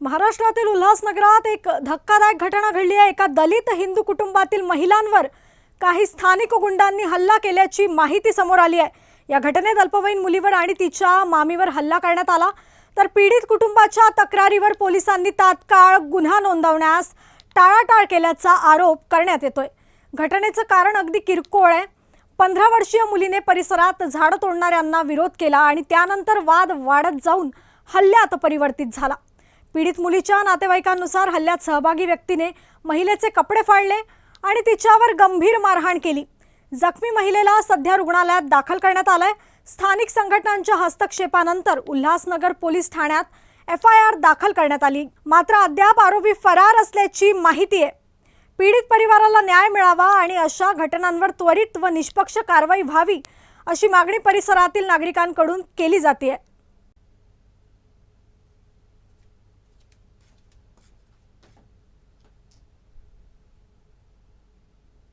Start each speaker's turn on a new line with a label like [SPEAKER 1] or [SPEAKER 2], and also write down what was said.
[SPEAKER 1] महाराष्ट्रातील उल्हासनगरात एक धक्कादायक घटना घडली आहे. एका दलित हिंदू कुटुंबातील महिलांवर काही स्थानिक गुंडांनी हल्ला केल्याची माहिती समोर आली आहे. या घटनेत अल्पवयीन मुलीवर आणि तिच्या मामीवर हल्ला करण्यात आला. तर पीडित कुटुंबाच्या तक्रारीवर पोलिसांनी तात्काळ गुन्हा नोंदवण्यास टाळाटाळ केल्याचा आरोप करण्यात येतोय. घटनेचं कारण अगदी किरकोळ आहे. पंधरा वर्षीय मुलीने परिसरात झाडं तोडणाऱ्यांना विरोध केला आणि त्यानंतर वाद वाढत जाऊन हल्ल्यात परिवर्तित झाला. पीडित मुलीच्या नातेवाईकांनुसार हल्ल्यात सहभागी व्यक्तीने महिलेचे कपडे फाडले आणि तिच्यावर गंभीर मारहाण केली. जखमी महिलेला सध्या रुग्णालयात दाखल करण्यात आलंय. स्थानिक संघटनांच्या हस्तक्षेपानंतर उल्हासनगर पोलीस ठाण्यात एफ आय आर दाखल करण्यात आली. मात्र अद्याप आरोपी फरार असल्याची माहिती आहे. पीडित परिवाराला न्याय मिळावा आणि अशा घटनांवर त्वरित व निष्पक्ष कारवाई व्हावी अशी मागणी परिसरातील नागरिकांकडून केली जाते.